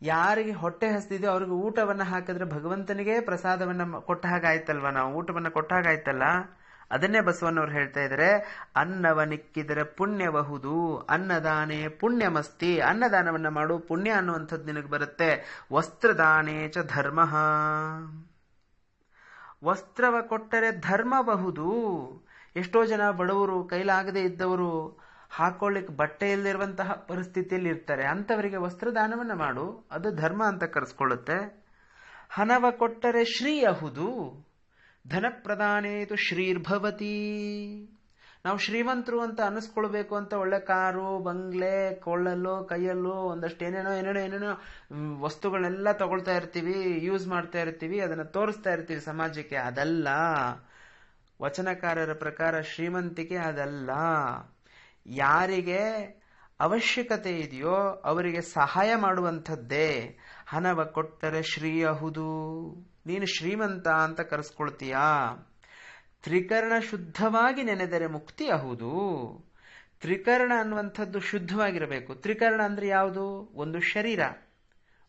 [SPEAKER 1] ಯಾರಿಗೆ ಹೊಟ್ಟೆ ಹಸ್ತಿದೆಯೋ ಅವ್ರಿಗೆ ಊಟವನ್ನು ಹಾಕಿದ್ರೆ ಭಗವಂತನಿಗೆ ಪ್ರಸಾದವನ್ನು ಕೊಟ್ಟ ಹಾಗಾಯ್ತಲ್ವಾ ನಾವು? ಊಟವನ್ನು ಕೊಟ್ಟ ಹಾಗಾಯ್ತಲ್ಲ? ಅದನ್ನೇ ಬಸವಣ್ಣವ್ರು ಹೇಳ್ತಾ ಇದ್ದಾರೆ, ಅನ್ನವನಿಕ್ಕಿದರೆ ಪುಣ್ಯಬಹುದು ಅನ್ನದಾನೆ ಪುಣ್ಯಮಸ್ತಿ, ಅನ್ನದಾನವನ್ನ ಮಾಡು ಪುಣ್ಯ ಅನ್ನುವಂಥದ್ದು ನಿನಗೆ ಬರುತ್ತೆ. ವಸ್ತ್ರದಾನೇ ಚ ಧರ್ಮ. ವಸ್ತ್ರವ ಕೊಟ್ಟರೆ ಧರ್ಮಬಹುದು ಎಷ್ಟೋ ಜನ ಬಡವರು, ಕೈಲಾಗದೆ ಇದ್ದವರು ಹಾಕೊಳ್ಳಿಕ್ಕೆ ಬಟ್ಟೆ ಇಲ್ಲದಿರುವಂತಹ ಪರಿಸ್ಥಿತಿಯಲ್ಲಿ ಇರ್ತಾರೆ. ಅಂಥವರಿಗೆ ವಸ್ತ್ರದಾನವನ್ನ ಮಾಡು. ಅದು ಧರ್ಮ ಅಂತ ಕರೆಸ್ಕೊಳ್ಳುತ್ತೆ. ಹಣವ ಕೊಟ್ಟರೆ ಶ್ರೀಯಹುದು. ಧನಪ್ರದಾನೇತು ಶ್ರೀರ್ಭವತಿ. ನಾವು ಶ್ರೀಮಂತರು ಅಂತ ಅನಿಸ್ಕೊಳ್ಬೇಕು ಅಂತ ಒಳ್ಳೆ ಕಾರು, ಬಂಗ್ಲೆ, ಕೊಳ್ಳಲು, ಕೈಯಲ್ಲೋ, ಒಂದಷ್ಟು ಏನೇನೋ ಏನೇನೋ ಏನೇನೋ ವಸ್ತುಗಳನ್ನೆಲ್ಲ ತಗೊಳ್ತಾ ಇರ್ತೀವಿ ಯೂಸ್ ಮಾಡ್ತಾ ಇರ್ತೀವಿ, ಅದನ್ನ ತೋರಿಸ್ತಾ ಇರ್ತೀವಿ ಸಮಾಜಕ್ಕೆ. ಅದಲ್ಲ. ವಚನಕಾರರ ಪ್ರಕಾರ ಶ್ರೀಮಂತಿಕೆ ಅದಲ್ಲ. ಯಾರಿಗೆ ಅವಶ್ಯಕತೆ ಇದೆಯೋ ಅವರಿಗೆ ಸಹಾಯ ಮಾಡುವಂಥದ್ದೇ. ಹಣವ ಕೊಟ್ಟರೆ ಶ್ರೀಯಹುದು. ನೀನು ಶ್ರೀಮಂತ ಅಂತ ಕರೆಸ್ಕೊಳ್ತೀಯಾ? ತ್ರಿಕರಣ ಶುದ್ಧವಾಗಿ ನೆನೆದರೆ ಮುಕ್ತಿ ಹೌದು ತ್ರಿಕರಣ ಅನ್ನುವಂಥದ್ದು ಶುದ್ಧವಾಗಿರಬೇಕು. ತ್ರಿಕರಣ ಅಂದ್ರೆ ಯಾವುದು? ಒಂದು ಶರೀರ.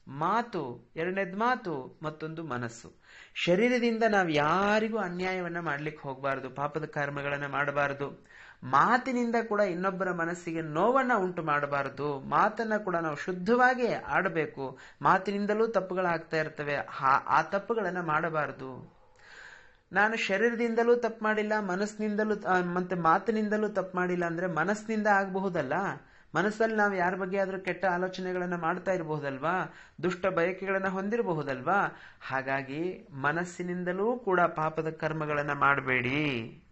[SPEAKER 1] ಮಾತು, ಎರಡನೇದ್ ಮಾತು, ಮತ್ತೊಂದು ಮನಸ್ಸು. ಶರೀರದಿಂದ ನಾವು ಯಾರಿಗೂ ಅನ್ಯಾಯವನ್ನ ಮಾಡ್ಲಿಕ್ಕೆ ಹೋಗಬಾರದು, ಪಾಪದ ಕರ್ಮಗಳನ್ನ ಮಾಡಬಾರದು. ಮಾತಿನಿಂದ ಕೂಡ ಇನ್ನೊಬ್ಬರ ಮನಸ್ಸಿಗೆ ನೋವನ್ನ ಉಂಟು ಮಾಡಬಾರದು. ಮಾತನ್ನ ಕೂಡ ನಾವು ಶುದ್ಧವಾಗಿ ಆಡಬೇಕು. ಮಾತಿನಿಂದಲೂ ತಪ್ಪುಗಳಾಗ್ತಾ ಇರ್ತವೆ. ಆ ತಪ್ಪುಗಳನ್ನ ಮಾಡಬಾರದು. ನಾನು ಶರೀರದಿಂದಲೂ ತಪ್ಪು ಮಾಡಿಲ್ಲ, ಮನಸ್ಸಿನಿಂದಲೂ ಮತ್ತೆ ಮಾತಿನಿಂದಲೂ ತಪ್ಪು ಮಾಡಿಲ್ಲ ಅಂದ್ರೆ ಮನಸ್ಸಿನಿಂದ ಆಗಬಹುದಲ್ಲ? ಮನಸ್ಸಲ್ಲಿ ನಾವು ಯಾರ ಬಗ್ಗೆ ಆದ್ರೂ ಕೆಟ್ಟ ಆಲೋಚನೆಗಳನ್ನು ಮಾಡ್ತಾ ಇರಬಹುದಲ್ವಾ? ದುಷ್ಟ ಬಯಕೆಗಳನ್ನು ಹೊಂದಿರಬಹುದಲ್ವಾ? ಹಾಗಾಗಿ ಮನಸ್ಸಿನಿಂದಲೂ ಕೂಡ ಪಾಪದ ಕರ್ಮಗಳನ್ನು ಮಾಡಬೇಡಿ.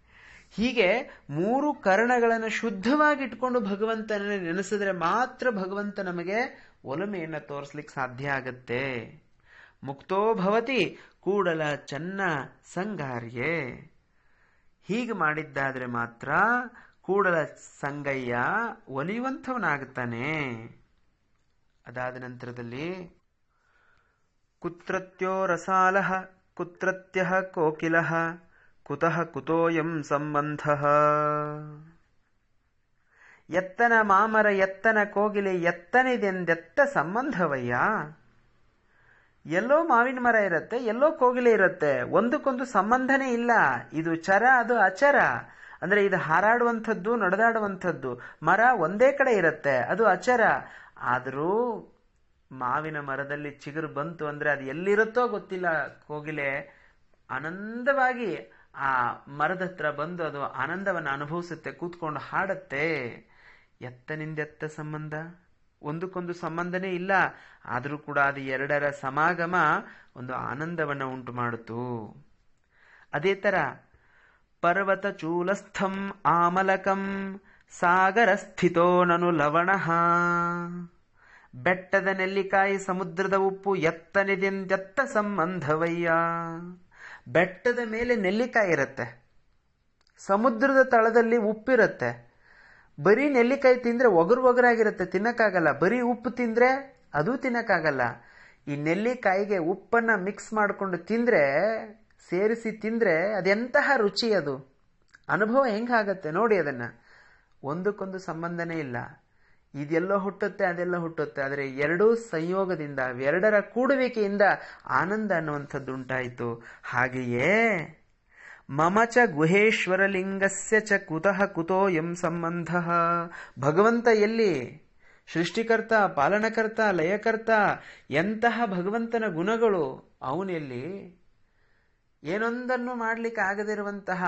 [SPEAKER 1] ಹೀಗೆ ಮೂರು ಕರ್ಣಗಳನ್ನು ಶುದ್ಧವಾಗಿ ಇಟ್ಕೊಂಡು ಭಗವಂತನ ನೆನೆಸಿದ್ರೆ ಮಾತ್ರ ಭಗವಂತ ನಮಗೆ ಒಲಮೆಯನ್ನು ತೋರಿಸ್ಲಿಕ್ಕೆ ಸಾಧ್ಯ ಆಗತ್ತೆ. ಮುಕ್ತೋ ಭವತಿ, ಕೂಡಲ ಚನ್ನ ಸಂಗಾರ್ಯೆ. ಹೀಗೆ ಮಾಡಿದ್ದಾದ್ರೆ ಮಾತ್ರ ಕೂಡಲ ಸಂಗಯ್ಯ ಒಲಿಯುವಂಥವನಾಗುತ್ತಾನೆ. ಅದಾದ ನಂತರದಲ್ಲಿ, ಕುತ್ರತ್ಯೋ ರಸಾಲಹ ಕುತ್ರತ್ಯ ಕೋಕಿಲ ಕುತಃ ಕುತೋಯಂ ಸಂಬಂಧ. ಎತ್ತನ ಮಾಮರ ಎತ್ತನ ಕೋಗಿಲೆ ಎತ್ತನಿದೆಂದೆತ್ತ ಸಂಬಂಧವಯ್ಯ? ಎಲ್ಲೋ ಮಾವಿನ ಮರ ಇರುತ್ತೆ, ಎಲ್ಲೋ ಕೋಗಿಲೆ ಇರುತ್ತೆ. ಒಂದಕ್ಕೊಂದು ಸಂಬಂಧನೇ ಇಲ್ಲ. ಇದು ಚರ, ಅದು ಅಚರ. ಅಂದ್ರೆ ಇದು ಹಾರಾಡುವಂಥದ್ದು, ನಡೆದಾಡುವಂಥದ್ದು. ಮರ ಒಂದೇ ಕಡೆ ಇರುತ್ತೆ, ಅದು ಅಚರ. ಆದರೂ ಮಾವಿನ ಮರದಲ್ಲಿ ಚಿಗುರು ಬಂತು ಅಂದ್ರೆ ಅದು ಎಲ್ಲಿರುತ್ತೋ ಗೊತ್ತಿಲ್ಲ ಕೋಗಿಲೆ. ಆನಂದವಾಗಿ ಆ ಮರದ ಹತ್ರ ಬಂದು ಅದು ಆನಂದವನ್ನು ಅನುಭವಿಸುತ್ತೆ, ಕೂತ್ಕೊಂಡು ಹಾಡತ್ತೆ. ಎತ್ತನಿಂದೆತ್ತ ಸಂಬಂಧ? ಒಂದಕ್ಕೊಂದು ಸಂಬಂಧನೇ ಇಲ್ಲ. ಆದರೂ ಕೂಡ ಅದು ಎರಡರ ಸಮಾಗಮ ಒಂದು ಆನಂದವನ್ನು ಉಂಟು ಮಾಡಿತು ಅದೇ ತರ, ಪರ್ವತ ಚೂಲಸ್ಥಂ ಆಮಲಕಂ ಸಾಗರ ಸ್ಥಿತೋ ನನು ಲವಣ. ಬೆಟ್ಟದ ನೆಲ್ಲಿಕಾಯಿ ಸಮುದ್ರದ ಉಪ್ಪು ಎತ್ತನಿದೆಂದೆತ್ತ ಸಂಬಂಧವಯ್ಯ. ಬೆಟ್ಟದ ಮೇಲೆ ನೆಲ್ಲಿಕಾಯಿ ಇರುತ್ತೆ. ಸಮುದ್ರದ ತಳದಲ್ಲಿ ಉಪ್ಪಿರುತ್ತೆ. ಬರೀ ನೆಲ್ಲಿಕಾಯಿ ತಿಂದರೆ ಒಗರು ಒಗರಾಗಿರುತ್ತೆ, ತಿನ್ನಕ್ಕಾಗಲ್ಲ. ಬರೀ ಉಪ್ಪು ತಿಂದರೆ ಅದು ತಿನ್ನಕ್ಕಾಗಲ್ಲ. ಈ ನೆಲ್ಲಿಕಾಯಿಗೆ ಉಪ್ಪನ್ನು ಮಿಕ್ಸ್ ಮಾಡಿಕೊಂಡು ತಿಂದರೆ, ಸೇರಿಸಿ ತಿಂದರೆ ಅದೆಂತಹ ರುಚಿ ಅದು? ಅನುಭವ ಹೆಂಗಾಗತ್ತೆ ನೋಡಿ ಅದನ್ನು. ಒಂದಕ್ಕೊಂದು ಸಂಬಂಧನೇ ಇಲ್ಲ. ಇದೆಲ್ಲೋ ಹುಟ್ಟುತ್ತೆ, ಅದೆಲ್ಲ ಹುಟ್ಟುತ್ತೆ. ಆದರೆ ಎರಡೂ ಸಂಯೋಗದಿಂದ, ಎರಡರ ಕೂಡುವಿಕೆಯಿಂದ ಆನಂದ ಅನ್ನುವಂಥದ್ದು ಉಂಟಾಯಿತು ಹಾಗೆಯೇ ಮಮ ಚ ಗುಹೇಶ್ವರಲಿಂಗಸ್ಯ ಚ ಕುತಃ ಕುತೋ ಎಂ ಸಂಬಂಧ. ಭಗವಂತ ಎಲ್ಲಿ? ಸೃಷ್ಟಿಕರ್ತ, ಪಾಲನಕರ್ತ, ಲಯಕರ್ತ, ಎಂತಹ ಭಗವಂತನ ಗುಣಗಳು, ಅವನೆಲ್ಲಿ? ಏನೊಂದನ್ನು ಮಾಡ್ಲಿಕ್ಕೆ ಆಗದಿರುವಂತಹ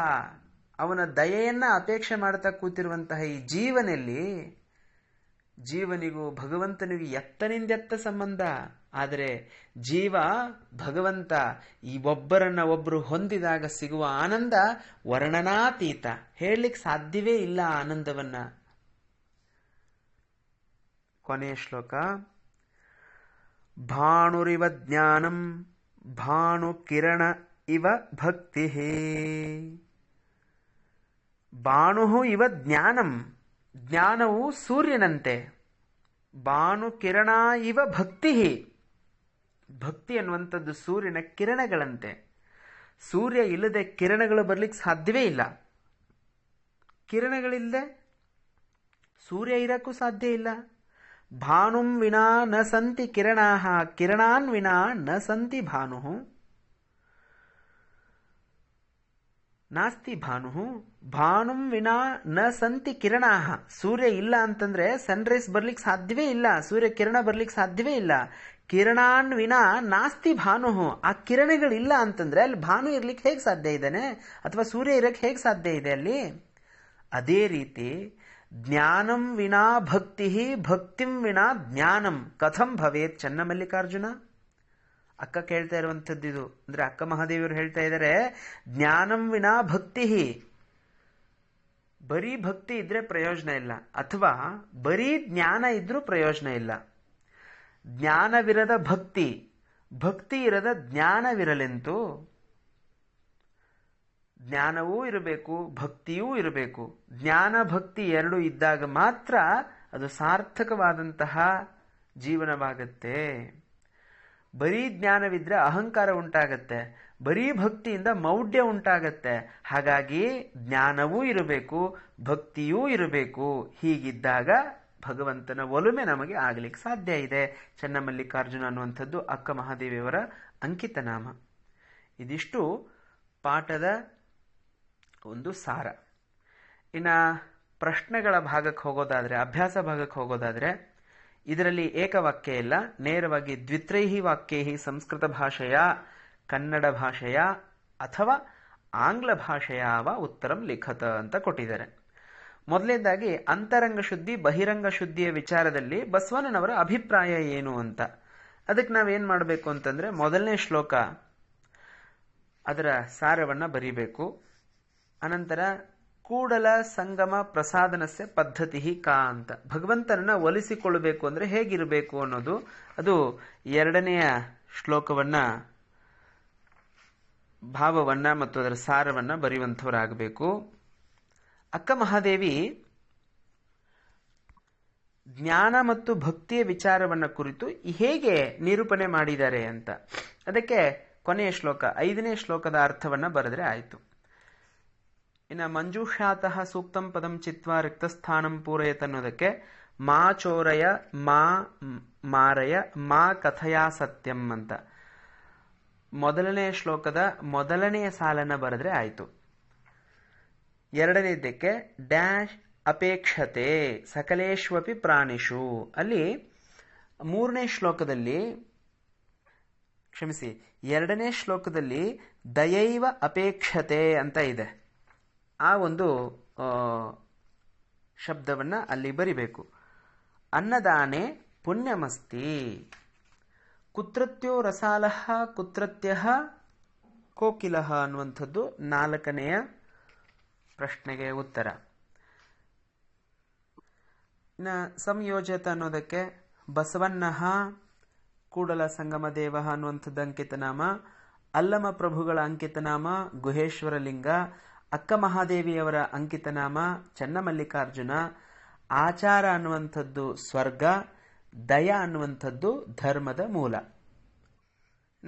[SPEAKER 1] ಅವನ ದಯೆಯನ್ನ ಅಪೇಕ್ಷೆ ಮಾಡ್ತಾ ಕೂತಿರುವಂತಹ ಈ ಜೀವನಲ್ಲಿ ಜೀವನಿಗೂ ಭಗವಂತನಿಗೂ ಎತ್ತನಿಂದೆತ್ತ ಸಂಬಂಧ. ಆದರೆ ಜೀವ, ಭಗವಂತ ಈ ಒಬ್ಬರನ್ನ ಒಬ್ಬರು ಹೊಂದಿದಾಗ ಸಿಗುವ ಆನಂದ ವರ್ಣನಾತೀತ. ಹೇಳಲಿಕ್ಕೆ ಸಾಧ್ಯವೇ ಇಲ್ಲ ಆನಂದವನ್ನ. ಕೊನೆಯ ಶ್ಲೋಕ. ಭಾಣುರಿವ ಜ್ಞಾನಂ ಭಾನು ಕಿರಣ ಇವ ಭಕ್ತಿ ಬಾಣು ಇವ ಜ್ಞಾನಂ. ಜ್ಞಾನವು ಸೂರ್ಯನಂತೆ. ಬಾನು ಕಿರಣ ಇವ ಭಕ್ತಿ. ಭಕ್ತಿ ಅನ್ನುವಂಥದ್ದು ಸೂರ್ಯನ ಕಿರಣಗಳಂತೆ. ಸೂರ್ಯ ಇಲ್ಲದೆ ಕಿರಣಗಳು ಬರ್ಲಿಕ್ಕೆ ಸಾಧ್ಯವೇ ಇಲ್ಲ. ಕಿರಣಗಳಿಲ್ಲದೆ ಸೂರ್ಯ ಇರಕ್ಕೂ ಸಾಧ್ಯ ಇಲ್ಲ. ಭಾನುಂ ವಿನಾ ನ ಸಂತಿ ಕಿರಣಾ ಕಿರಣಾನ್ ವಿನಾ ನ ಸಂತಿ ಭಾನು ನಾಸ್ತಿ ಭಾನು, ಭಾನುಂ ವಿನಾ ನ ಸಂತಿ ಕಿರಣಾ ಸೂರ್ಯ ಇಲ್ಲ ಅಂತಂದ್ರೆ ಸನ್ರೈಸ್ ಬರ್ಲಿಕ್ಕೆ ಸಾಧ್ಯವೇ ಇಲ್ಲ. ಸೂರ್ಯ ಕಿರಣ ಬರ್ಲಿಕ್ಕೆ ಸಾಧ್ಯವೇ ಇಲ್ಲ. ಕಿರಣಾನ್ ವಿನಾ ನಾಸ್ತಿ ಭಾನು. ಆ ಕಿರಣಗಳಿಲ್ಲ ಅಂತಂದ್ರೆ ಅಲ್ಲಿ ಭಾನು ಇರ್ಲಿಕ್ಕೆ ಹೇಗೆ ಸಾಧ್ಯ ಇದ್ದಾನೆ? ಅಥವಾ ಸೂರ್ಯ ಇರಕ್ಕೆ ಹೇಗೆ ಸಾಧ್ಯ ಇದೆ ಅಲ್ಲಿ? ಅದೇ ರೀತಿ, ಜ್ಞಾನಂ ವಿನಾ ಭಕ್ತಿ ಭಕ್ತಿಂ ವಿನಾ ಜ್ಞಾನಂ. ಕಥಂ ಭವೇತ್ ಚನ್ನ ಮಲ್ಲಿಕಾರ್ಜುನ. ಅಕ್ಕ ಕೇಳ್ತಾ ಇರುವಂಥದ್ದು ಇದು. ಅಂದ್ರೆ ಅಕ್ಕ ಮಹಾದೇವಿಯವರು ಹೇಳ್ತಾ ಇದ್ದಾರೆ ಜ್ಞಾನಂ ವಿನಾ ಭಕ್ತಿ ಬರೀ ಭಕ್ತಿ ಇದ್ರೆ ಪ್ರಯೋಜನ ಇಲ್ಲ. ಅಥವಾ ಬರೀ ಜ್ಞಾನ ಇದ್ರೂ ಪ್ರಯೋಜನ ಇಲ್ಲ. ಜ್ಞಾನವಿರದ ಭಕ್ತಿ. ಭಕ್ತಿ ಇರದ ಜ್ಞಾನವಿರಲೆಂತು ಜ್ಞಾನವೂ ಇರಬೇಕು, ಭಕ್ತಿಯೂ ಇರಬೇಕು. ಜ್ಞಾನ, ಭಕ್ತಿ ಎರಡು ಇದ್ದಾಗ ಮಾತ್ರ ಅದು ಸಾರ್ಥಕವಾದಂತಹ ಜೀವನವಾಗತ್ತೆ. ಬರೀ ಜ್ಞಾನವಿದ್ರೆ ಅಹಂಕಾರ ಉಂಟಾಗತ್ತೆ, ಬರೀ ಭಕ್ತಿಯಿಂದ ಮೌಢ್ಯ ಉಂಟಾಗತ್ತೆ. ಹಾಗಾಗಿ ಜ್ಞಾನವೂ ಇರಬೇಕು, ಭಕ್ತಿಯೂ ಇರಬೇಕು. ಹೀಗಿದ್ದಾಗ ಭಗವಂತನ ಒಲುಮೆ ನಮಗೆ ಆಗಲಿಕ್ಕೆ ಸಾಧ್ಯ ಇದೆ. ಚೆನ್ನಮಲ್ಲಿಕಾರ್ಜುನ ಅನ್ನುವಂಥದ್ದು ಅಕ್ಕ ಮಹಾದೇವಿಯವರ ಅಂಕಿತ ನಾಮ. ಇದಿಷ್ಟು ಪಾಠದ ಒಂದು ಸಾರ. ಇನ್ನು ಪ್ರಶ್ನೆಗಳ ಭಾಗಕ್ಕೆ ಹೋಗೋದಾದರೆ, ಅಭ್ಯಾಸ ಭಾಗಕ್ಕೆ ಹೋಗೋದಾದರೆ ಇದರಲ್ಲಿ ಏಕವಾಕ್ಯ ಇಲ್ಲ. ನೇರವಾಗಿ ದ್ವಿತ್ರೈಹಿ ವಾಕ್ಯೈಹಿ ಸಂಸ್ಕೃತ ಭಾಷೆಯ, ಕನ್ನಡ ಭಾಷೆಯ ಅಥವಾ ಆಂಗ್ಲ ಭಾಷೆಯಾವ ಉತ್ತರಂ ಲಿಖತ ಅಂತ ಕೊಟ್ಟಿದ್ದಾರೆ. ಮೊದಲನೇದಾಗಿ ಅಂತರಂಗ ಶುದ್ಧಿ, ಬಹಿರಂಗ ಶುದ್ಧಿಯ ವಿಚಾರದಲ್ಲಿ ಬಸವಣ್ಣನವರ ಅಭಿಪ್ರಾಯ ಏನು ಅಂತ. ಅದಕ್ಕೆ ನಾವೇನು ಮಾಡಬೇಕು ಅಂತಂದ್ರೆ ಮೊದಲನೇ ಶ್ಲೋಕ ಅದರ ಸಾರವನ್ನು ಬರೀಬೇಕು. ಅನಂತರ ಕೂಡಲ ಸಂಗಮ ಪ್ರಸಾದನಸ್ಯ ಪದ್ಧತಿ ಕಾ ಅಂತ. ಭಗವಂತನನ್ನ ಒಲಿಸಿಕೊಳ್ಳಬೇಕು ಅಂದ್ರೆ ಹೇಗಿರಬೇಕು ಅನ್ನೋದು ಅದು ಎರಡನೆಯ ಶ್ಲೋಕವನ್ನ, ಭಾವವನ್ನ ಮತ್ತು ಅದರ ಸಾರವನ್ನ ಬರೆಯುವಂಥವರಾಗಬೇಕು. ಅಕ್ಕ ಮಹಾದೇವಿ, ಜ್ಞಾನ ಮತ್ತು ಭಕ್ತಿಯ ವಿಚಾರವನ್ನ ಕುರಿತು ಹೇಗೆ ನಿರೂಪಣೆ ಮಾಡಿದ್ದಾರೆ ಅಂತ. ಅದಕ್ಕೆ ಕೊನೆಯ ಶ್ಲೋಕ, ಐದನೇ ಶ್ಲೋಕದ ಅರ್ಥವನ್ನ ಬರೆದ್ರೆ ಆಯಿತು. ಇನ್ನು ಮಂಜುಷಾತಃ ಸೂಕ್ತಂ ಪದಂ ಚಿತ್ವ ರಿಕ್ತಸ್ಥಾನಂ ಪೂರಯತ್ ಅನ್ನೋದಕ್ಕೆ ಮಾ ಚೋರಯ, ಮಾ ಮಾರಯ, ಮಾ ಕಥಯಾ ಸತ್ಯಂ ಅಂತ. ಮೊದಲನೇ ಶ್ಲೋಕದ ಮೊದಲನೆಯ ಸಾಲನ್ನು ಬರೆದ್ರೆ ಆಯಿತು. ಎರಡನೇದಕ್ಕೆ ಡ್ಯಾಶ್ ಅಪೇಕ್ಷತೆ ಸಕಲೇಶ್ವಪಿ ಪ್ರಾಣಿಷು. ಅಲ್ಲಿ ಮೂರನೇ ಶ್ಲೋಕದಲ್ಲಿ ಕ್ಷಮಿಸಿ, ಎರಡನೇ ಶ್ಲೋಕದಲ್ಲಿ ದಯೈವ ಅಪೇಕ್ಷತೆ ಅಂತ ಇದೆ. ಆ ಒಂದು ಶಬ್ದವನ್ನ ಅಲ್ಲಿ ಬರಿಬೇಕು. ಅನ್ನದಾನೆ ಪುಣ್ಯಮಸ್ತಿ. ಕುತ್ರತ್ಯೋ ರಸಾಲಹ ಕುತ್ರತ್ಯ ಕೋಕಿಲಹ ಅನ್ನುವಂಥದ್ದು ನಾಲ್ಕನೆಯ ಪ್ರಶ್ನೆಗೆ ಉತ್ತರ. ಇನ್ನು ಸಂಯೋಜತ ಅನ್ನೋದಕ್ಕೆ ಬಸವಣ್ಣಹ, ಕೂಡಲ ಸಂಗಮ ದೇವ ಅನ್ನುವಂಥದ್ದು ಅಂಕಿತನಾಮ, ಅಲ್ಲಮ ಪ್ರಭುಗಳ ಅಂಕಿತನಾಮ ಗುಹೇಶ್ವರ ಲಿಂಗ ಅಕ್ಕ ಮಹಾದೇವಿಯವರ ಅಂಕಿತನಾಮ ಚನ್ನಮಲ್ಲಿಕಾರ್ಜುನ, ಆಚಾರ ಅನ್ನುವಂಥದ್ದು ಸ್ವರ್ಗ, ದಯ ಅನ್ನುವಂಥದ್ದು ಧರ್ಮದ ಮೂಲ.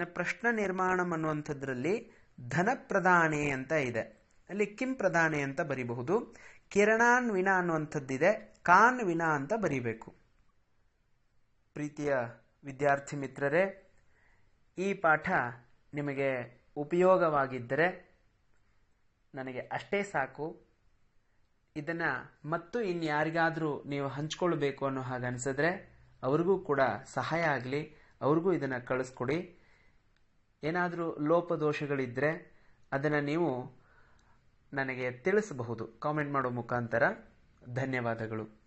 [SPEAKER 1] ಪ್ರಶ್ನ ನಿರ್ಮಾಣ ಅನ್ನುವಂಥದ್ರಲ್ಲಿ ಧನ ಪ್ರಧಾನೆ ಅಂತ ಇದೆ. ಅಲ್ಲಿ ಕಿಂ ಪ್ರಧಾನೆ ಅಂತ ಬರಿಬಹುದು. ಕಿರಣಾನ್ ವಿನ ಅನ್ನುವಂಥದ್ದಿದೆ. ಕಾನ್ ವಿನ ಅಂತ ಬರಿಬೇಕು. ಪ್ರೀತಿಯ ವಿದ್ಯಾರ್ಥಿ ಮಿತ್ರರೇ, ಈ ಪಾಠ ನಿಮಗೆ ಉಪಯೋಗವಾಗಿದ್ದರೆ ನನಗೆ ಅಷ್ಟೇ ಸಾಕು. ಇದನ್ನು ಮತ್ತು ಇನ್ಯಾರಿಗಾದರೂ ನೀವು ಹಂಚ್ಕೊಳ್ಬೇಕು ಅನ್ನೋ ಹಾಗೆ ಅನಿಸಿದ್ರೆ ಅವ್ರಿಗೂ ಕೂಡ ಸಹಾಯ ಆಗಲಿ. ಅವ್ರಿಗೂ ಇದನ್ನು ಕಳಿಸ್ಕೊಡಿ. ಏನಾದರೂ ಲೋಪದೋಷಗಳಿದ್ದರೆ ಅದನ್ನು ನೀವು ನನಗೆ ತಿಳಿಸಬಹುದು. ಕಾಮೆಂಟ್ ಮಾಡೋ ಮುಖಾಂತರ. ಧನ್ಯವಾದಗಳು.